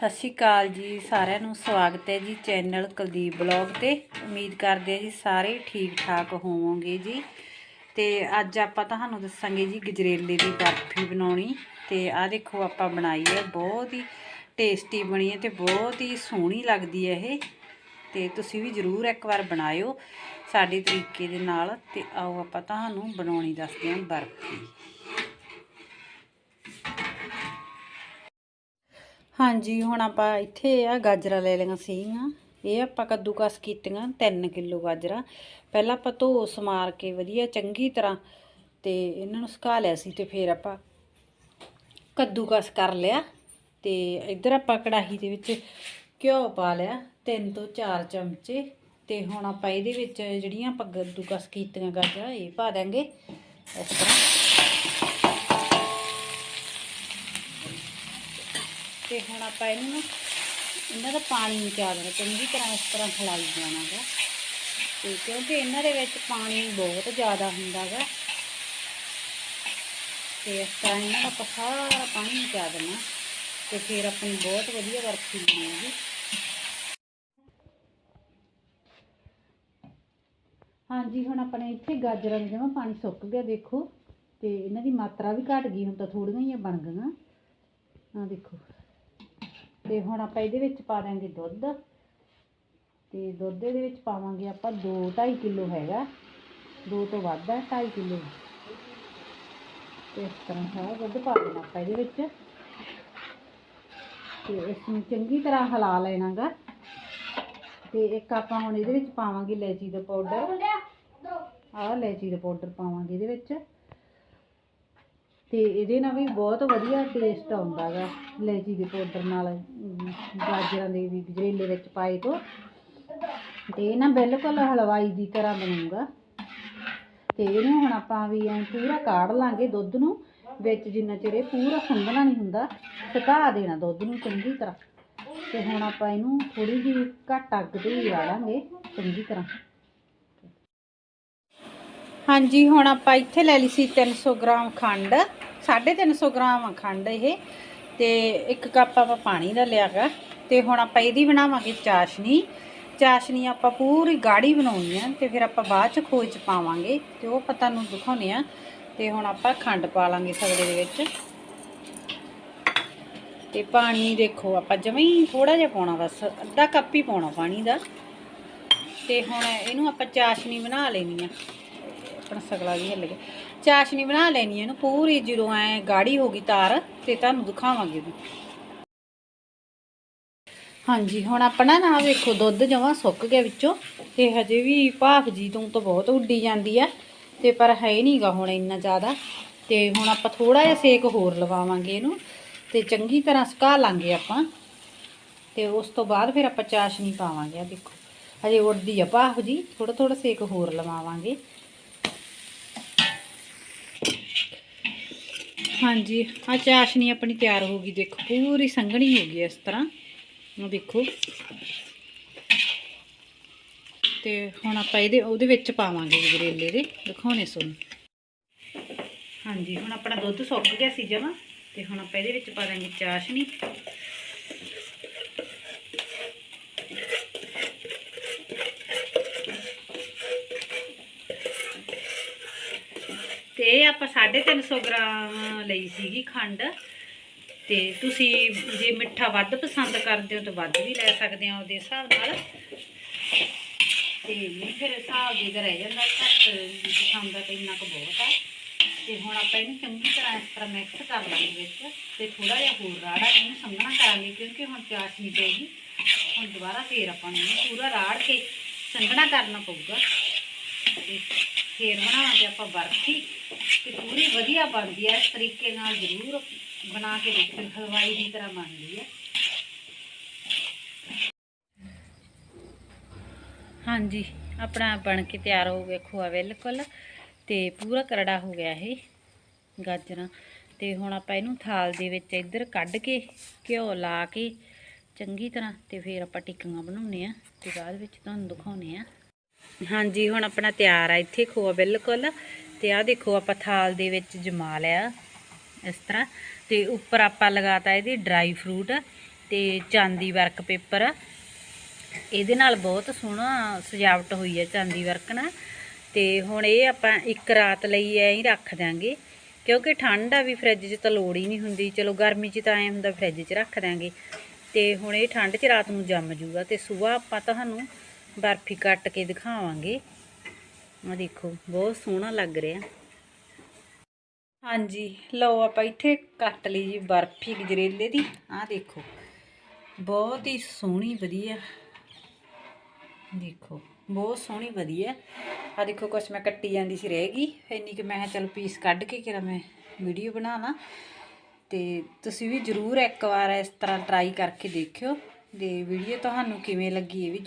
ਸਤਿ ਸ਼੍ਰੀ ਅਕਾਲ ਜੀ, ਸਾਰਿਆਂ ਨੂੰ ਸਵਾਗਤ ਹੈ ਜੀ ਚੈਨਲ ਕੁਲਦੀਪ ਬਲੌਗ ਤੇ। ਉਮੀਦ ਕਰਦੇ ਹਾਂ ਜੀ ਸਾਰੇ ਠੀਕ ਠਾਕ ਹੋਵੋਗੇ ਜੀ। ਤੇ ਅੱਜ ਆਪਾਂ ਤੁਹਾਨੂੰ ਦੱਸਾਂਗੇ ਜੀ ਗਜਰੇਲੇ ਦੀ ਬਰਫੀ ਬਣਾਉਣੀ। ਤੇ ਆਹ ਦੇਖੋ ਆਪਾਂ ਬਣਾਈ ਹੈ, ਬਹੁਤ ਹੀ ਟੇਸਟੀ ਬਣੀ ਹੈ ਤੇ ਬਹੁਤ ਹੀ ਸੋਹਣੀ ਲੱਗਦੀ ਹੈ ਇਹ। ਤੇ ਤੁਸੀਂ ਵੀ ਜ਼ਰੂਰ ਇੱਕ ਵਾਰ ਬਣਾਇਓ ਸਾਡੇ ਤਰੀਕੇ ਦੇ ਨਾਲ ਤੇ ਆਓ ਆਪਾਂ ਤੁਹਾਨੂੰ ਬਣਾਉਣੀ ਦੱਸਦੇ ਹਾਂ ਬਰਫੀ। ਹਾਂਜੀ, ਹੁਣ ਆਪਾਂ ਇੱਥੇ ਆ ਗਾਜਰਾਂ ਲੈ ਲਈਆਂ ਸੀਗੀਆਂ। ਇਹ ਆਪਾਂ ਕੱਦੂਕਸ ਕੀਤੀਆਂ 3 ਕਿਲੋ ਗਾਜਰਾਂ। ਪਹਿਲਾਂ ਆਪਾਂ ਧੋ ਸਮਾਰ ਕੇ ਵਧੀਆ ਚੰਗੀ ਤਰ੍ਹਾਂ ਤੇ ਇਹਨਾਂ ਨੂੰ ਸੁਕਾ ਲਿਆ ਸੀ ਤੇ ਫਿਰ ਆਪਾਂ ਕੱਦੂਕਸ ਕਰ ਲਿਆ ਤੇ ਇੱਧਰ ਆਪਾਂ ਕੜਾਹੀ ਦੇ ਵਿੱਚ ਘਿਓ ਪਾ ਲਿਆ 3 ਤੋਂ 4 ਚਮਚੇ। ਤੇ ਹੁਣ ਆਪਾਂ ਇਹਦੇ ਵਿੱਚ ਜਿਹੜੀਆਂ ਆਪਾਂ ਕੱਦੂਕਸ ਕੀਤੀਆਂ ਗਾਜਰਾਂ, ਇਹ ਪਾ ਦਾਂਗੇ ਇਸ ਤਰ੍ਹਾਂ। ਤੇ ਹੁਣ ਆਪਾਂ ਇਹਨੂੰ ਨਾ, ਇਹਨਾਂ ਦਾ ਪਾਣੀ ਨਿਕਾਲ ਦੇਣਾ, ਚੰਗੀ ਤਰ੍ਹਾਂ ਇਸ ਤਰ੍ਹਾਂ ਖਲਾਈ ਜਾਣਾਗਾ। ਤੇ ਕਿਉਂਕਿ ਇਹਨਾਂ ਦੇ ਵਿੱਚ ਪਾਣੀ ਬਹੁਤ ਜ਼ਿਆਦਾ ਹੁੰਦਾ ਗਾ ਤੇ ਇਸ ਤਰ੍ਹਾਂ ਇਹਨਾਂ ਦਾ ਆਪਾਂ ਸਾਰਾ ਪਾਣੀ ਨਿਕਾਲ ਦੇਣਾ, ਤੇ ਫਿਰ ਆਪਣੀ ਬਹੁਤ ਵਧੀਆ ਬਰਫੀ ਬਣੇਗੀ। ਹਾਂਜੀ, ਹੁਣ ਆਪਣੇ ਇੱਥੇ ਗਾਜਰਾਂ ਦੇ ਜਮਾ ਪਾਣੀ ਸੁੱਕ ਗਿਆ, ਦੇਖੋ। ਤੇ ਇਹਨਾਂ ਦੀ ਮਾਤਰਾ ਵੀ ਘਟ ਗਈ, ਹੁਣ ਤਾਂ ਥੋੜੀਆਂ ਹੀ ਬਣ ਗਈਆਂ। ਆ ਦੇਖੋ। ਤੇ ਹੁਣ ਆਪਾਂ ਇਹਦੇ ਵਿੱਚ ਪਾ ਦਾਂਗੇ ਦੁੱਧ। ਤੇ ਦੁੱਧ ਦੇ ਵਿੱਚ ਪਾਵਾਂਗੇ ਆਪਾਂ 2 2.5 ਕਿਲੋ ਹੈਗਾ। 2 ਤੋਂ ਵੱਧ ਹੈ 2.5 ਕਿਲੋ। ਇਸ ਤਰ੍ਹਾਂ ਸਾਰਾ ਦੁੱਧ ਪਾ ਦੇਣਾ ਆਪਾਂ ਇਹਦੇ ਵਿੱਚ। ਤੇ ਇਸ ਨੂੰ ਚੰਗੀ ਤਰ੍ਹਾਂ ਹਿਲਾ ਲੈਣਾਗਾ। ਤੇ ਇੱਕ ਆਪਾਂ ਹੁਣ ਇਹਦੇ ਵਿੱਚ ਪਾਵਾਂਗੇ ਇਲਾਇਚੀ ਦਾ ਪਾਊਡਰ। ਆਹ ਇਲਾਇਚੀ ਦਾ ਪਾਊਡਰ ਪਾਵਾਂਗੇ ਇਹਦੇ ਵਿੱਚ। ਤੇ ਇਹਦੇ ਨਾਲ ਵੀ ਬਹੁਤ ਵਧੀਆ ਟੇਸਟ ਆਉਂਦਾ ਗਾ। ਲੈਚੀ ਦੇ ਪਾਊਡਰ ਨਾਲ ਅਮ, ਗਾਜਰਾਂ ਦੇ ਵੀ ਗਜਰੇਲੇ ਵਿੱਚ ਪਾਏ ਤੋਂ। ਤੇ ਇਹ ਨਾ ਬਿਲਕੁਲ ਹਲਵਾਈ ਦੀ ਤਰ੍ਹਾਂ ਬਣੂਗਾ। ਤੇ ਇਹਨੂੰ ਹੁਣ ਆਪਾਂ ਵੀ ਐਂ ਪੂਰਾ ਕਾੜ ਲਾਂਗੇ ਦੁੱਧ ਨੂੰ ਵਿੱਚ ਜਿੰਨਾ ਚਿਰ ਇਹ ਪੂਰਾ ਸੰਘਣਾ ਨਹੀਂ ਹੁੰਦਾ ਸੁਕਾ ਦੇਣਾ ਦੁੱਧ ਨੂੰ ਚੰਗੀ ਤਰ੍ਹਾਂ। ਤੇ ਹੁਣ ਆਪਾਂ ਇਹਨੂੰ ਥੋੜੀ ਜਿਹੀ ਘੱਟ ਅੱਗ ਤੇ ਹੀ ਰਾੜਾਂਗੇ ਚੰਗੀ ਤਰ੍ਹਾਂ। ਹਾਂਜੀ, ਹੁਣ ਆਪਾਂ ਇੱਥੇ ਲੈ ਲਈ ਸੀ 300 ਗ੍ਰਾਮ ਖੰਡ 350 ਗ੍ਰਾਮ ਖੰਡ ਇਹ, ਤੇ ਇੱਕ ਕੱਪ ਆਪਾਂ ਪਾਣੀ ਦਾ ਲਿਆਗਾ ਤੇ ਹੁਣ ਆਪਾਂ ਇਹਦੀ ਬਣਾਵਾਂਗੇ ਚਾਸ਼ਨੀ। ਚਾਸ਼ਨੀ ਆਪਾਂ ਪੂਰੀ ਗਾੜੀ ਬਣਾਉਣੀ ਆ ਤੇ ਫਿਰ ਆਪਾਂ ਬਾਅਦ ਚ ਖੋਜ ਚ ਪਾਵਾਂਗੇ ਤੇ ਉਹ ਆਪਾਂ ਤੁਹਾਨੂੰ ਦਿਖਾਉਣੇ ਆ। ਤੇ ਹੁਣ ਆਪਾਂ ਖੰਡ ਪਾ ਲਾਂਗੇ ਸਗਲੇ ਦੇ ਵਿੱਚ। ਤੇ ਪਾਣੀ ਦੇਖੋ, ਆਪਾਂ ਜਮੇ ਹੀ ਥੋੜਾ ਜਿਹਾ ਪਾਉਣਾ ਬਸ, ਅੱਧਾ ਕੱਪ ਹੀ ਪਾਉਣਾ ਪਾਣੀ ਦਾ। ਤੇ ਹੁਣ ਇਹਨੂੰ ਆਪਾਂ ਚਾਸ਼ਨੀ ਬਣਾ ਲੈਣੀ ਆ। ਆਪਣਾ ਸਗਲਾ ਵੀ ਹਿੱਲ ਗਿਆ। ਚਾਸ਼ਨੀ ਬਣਾ ਲੈਣੀ ਹੈ ਇਹਨੂੰ, ਪੂਰੀ ਜਦੋਂ ਐ ਗਾੜੀ ਹੋ ਗਈ ਤਾਰ, ਤੇ ਤੁਹਾਨੂੰ ਦਿਖਾਵਾਂਗੇ ਵੀ ਹਾਂਜੀ, ਹੁਣ ਆਪਣਾ ਨਾ ਵੇਖੋ, ਦੁੱਧ ਜਮਾ ਸੁੱਕ ਗਿਆ ਵਿੱਚੋਂ, ਤੇ ਹਜੇ ਵੀ ਭਾਫ ਜੀ ਤੋਂ ਤਾਂ ਬਹੁਤ ਉੱਡੀ ਜਾਂਦੀ ਆ, ਤੇ ਪਰ ਹੈ ਨਹੀਂਗਾ ਹੁਣ ਇੰਨਾ ਜ਼ਿਆਦਾ। ਤੇ ਹੁਣ ਆਪਾਂ ਥੋੜਾ ਜਿਹਾ ਸੇਕ ਹੋਰ ਲਵਾਵਾਂਗੇ ਇਹਨੂੰ, ਤੇ ਚੰਗੀ ਤਰ੍ਹਾਂ ਸੁਕਾ ਲਾਂਗੇ ਆਪਾਂ। ਤੇ ਉਸ ਤੋਂ ਬਾਅਦ ਫਿਰ ਆਪਾਂ ਚਾਸ਼ਨੀ ਪਾਵਾਂਗੇ ਆ ਦੇਖੋ। ਹਜੇ ਉੱਡਦੀ ਆ ਭਾਫ ਜੀ ਥੋੜਾ ਥੋੜਾ ਸੇਕ ਹੋਰ ਲਵਾਵਾਂਗੇ। ਹਾਂਜੀ ਆ ਚਾਸ਼ਨੀ ਆਪਣੀ ਤਿਆਰ ਹੋ ਗਈ, ਦੇਖੋ, ਪੂਰੀ ਸੰਘਣੀ ਹੋ ਗਈ ਇਸ ਤਰ੍ਹਾਂ। ਉਹ ਦੇਖੋ। ਤੇ ਹੁਣ ਆਪਾਂ ਇਹਦੇ, ਉਹਦੇ ਵਿੱਚ ਪਾਵਾਂਗੇ ਗਰੇਲੇ ਦੇ, ਦਿਖਾਉਣੇ ਸੁਣ ਹਾਂਜੀ, ਹੁਣ ਆਪਣਾ ਦੁੱਧ ਸੁੱਕ ਗਿਆ ਸੀ ਜਮਾ, ਤੇ ਹੁਣ ਆਪਾਂ ਇਹਦੇ ਵਿੱਚ ਪਾ ਦਾਂਗੇ ਚਾਸ਼ਨੀ। ਤੇ ਇਹ ਆਪਾਂ 350 ਗ੍ਰਾਮ ਲਈ ਸੀਗੀ ਖੰਡ। ਤੇ ਤੁਸੀਂ ਜੇ ਮਿੱਠਾ ਵੱਧ ਪਸੰਦ ਕਰਦੇ ਹੋ ਤਾਂ ਵੱਧ ਵੀ ਲੈ ਸਕਦੇ ਹੋ ਉਹਦੇ ਹਿਸਾਬ ਨਾਲ। ਤੇ ਨਹੀਂ, ਫਿਰ ਹਿਸਾਬ ਜੇ ਰਹਿ ਜਾਂਦਾ, ਘੱਟ ਪਸੰਦ ਤਾਂ ਇੰਨਾ ਕੁ ਬਹੁਤ ਆ। ਤੇ ਹੁਣ ਆਪਾਂ ਇਹਨੂੰ ਚੰਗੀ ਤਰ੍ਹਾਂ ਇਸ ਤਰ੍ਹਾਂ ਮਿਕਸ ਕਰ ਲਾਂਗੇ ਵਿੱਚ ਤੇ ਥੋੜਾ ਜਿਹਾ ਹੋਰ ਰਾੜਾ ਇਹਨੂੰ ਸੰਘਣਾ ਕਰਾਂਗੇ ਕਿਉਂਕਿ ਹੁਣ ਚਾਸ਼ਨੀ ਪਏਗੀ ਹੁਣ ਦੁਬਾਰਾ ਫੇਰ ਆਪਾਂ ਨੂੰ ਇਹਨੂੰ ਪੂਰਾ ਰਾੜ ਕੇ ਸੰਘਣਾ ਕਰਨਾ ਪਊਗਾ। ਤੇ ਫੇਰ ਬਣਾਵਾਂਗੇ ਆਪਾਂ ਬਰਫੀ ਤੇ ਪੂਰੀ ਵਧੀਆ ਬਣਦੀ ਹੈ। ਇਸ ਤਰੀਕੇ ਨਾਲ ਜ਼ਰੂਰ ਬਣਾ ਕੇ ਦੇਖੋ ਹਲਵਾਈ ਦੀ ਤਰ੍ਹਾਂ ਬਣਦੀ ਹੈ। ਹਾਂਜੀ, ਆਪਣਾ ਬਣ ਕੇ ਤਿਆਰ ਹੋ ਗਿਆ ਖੋਆ ਬਿਲਕੁਲ ਤੇ ਪੂਰਾ ਕਰੜਾ ਹੋ ਗਿਆ ਇਹ ਗਾਜਰਾਂ। ਤੇ ਹੁਣ ਆਪਾਂ ਇਹਨੂੰ ਥਾਲ ਦੇ ਵਿੱਚ ਇੱਧਰ ਕੱਢ ਕੇ ਘਿਓ ਲਾ ਕੇ ਚੰਗੀ ਤਰ੍ਹਾਂ ਤੇ ਫਿਰ ਆਪਾਂ ਟਿੱਕੀਆਂ ਬਣਾਉਣੇ ਆ ਤੇ ਬਾਅਦ ਵਿੱਚ ਤੁਹਾਨੂੰ ਦਿਖਾਉਣੇ ਆ ਹਾਂਜੀ, ਹੁਣ ਆਪਣਾ ਤਿਆਰ ਆ ਇੱਥੇ ਖੋਆ ਬਿਲਕੁਲ। ਤੇ ਆਹ ਦੇਖੋ, ਆਪਾਂ ਥਾਲ ਦੇ ਵਿੱਚ ਜਮਾ ਲਿਆ ਇਸ ਤਰ੍ਹਾਂ। ਤੇ ਉੱਪਰ ਆਪਾਂ ਲਗਾਤਾ ਇਹਦੀ ਡਰਾਈ ਫਰੂਟ ਤੇ ਚਾਂਦੀ ਵਰਕ ਪੇਪਰ ਇਹਦੇ ਨਾਲ ਬਹੁਤ ਸੋਹਣਾ ਸਜਾਵਟ ਹੋਈ ਹੈ ਚਾਂਦੀ ਵਰਕ ਨਾਲ। ਤੇ ਹੁਣ ਇਹ ਆਪਾਂ ਇੱਕ ਰਾਤ ਲਈ ਐ ਹੀ ਰੱਖ ਦਾਂਗੇ ਕਿਉਂਕਿ ਠੰਡ ਆ ਵੀ ਫ੍ਰਿਜ 'ਚ ਤਾਂ ਲੋੜ ਹੀ ਨਹੀਂ ਹੁੰਦੀ। ਚਲੋ ਗਰਮੀ 'ਚ ਤਾਂ ਐਂ ਹੁੰਦਾ ਫ੍ਰਿਜ 'ਚ ਰੱਖ ਦਾਂਗੇ ਤੇ ਹੁਣ ਇਹ ਠੰਡ 'ਚ ਰਾਤ ਨੂੰ ਜੰਮ ਜੂਗਾ ਤੇ ਸਵੇਰ ਆਪਾਂ ਤੁਹਾਨੂੰ ਬਰਫੀ ਕੱਟ ਕੇ ਦਿਖਾਵਾਂਗੇ। ਆ ਦੇਖੋ, ਬਹੁਤ ਸੋਹਣਾ ਲੱਗ ਰਿਹਾ। ਹਾਂਜੀ, ਲਓ ਆਪਾਂ ਇੱਥੇ ਕੱਟ ਲਈ ਜੀ ਬਰਫੀ ਗਜਰੇਲੇ ਦੀ। ਆਹ ਦੇਖੋ, ਬਹੁਤ ਹੀ ਸੋਹਣੀ ਵਧੀਆ। ਦੇਖੋ, ਬਹੁਤ ਸੋਹਣੀ ਵਧੀਆ। ਆ ਦੇਖੋ, ਕੁਛ ਮੈਂ ਕੱਟੀ ਜਾਂਦੀ ਸੀ ਰਹਿ ਗਈ। ਇੰਨੀ ਕਿ ਮੈਂ ਕਿਹਾ ਚਲ ਪੀਸ ਕੱਢ ਕੇ ਕਿਰਾ ਮੈਂ ਵੀਡੀਓ ਬਣਾ ਲਾਂ। ਤੇ ਤੁਸੀਂ ਵੀ ਜਰੂਰ ਇੱਕ ਵਾਰ ਇਸ ਤਰ੍ਹਾਂ ਟਰਾਈ ਕਰਕੇ ਦੇਖਿਓ। ਤੇ ਵੀਡੀਓ ਤੁਹਾਨੂੰ ਕਿਵੇਂ ਲੱਗੀ ਇਹ ਵੀ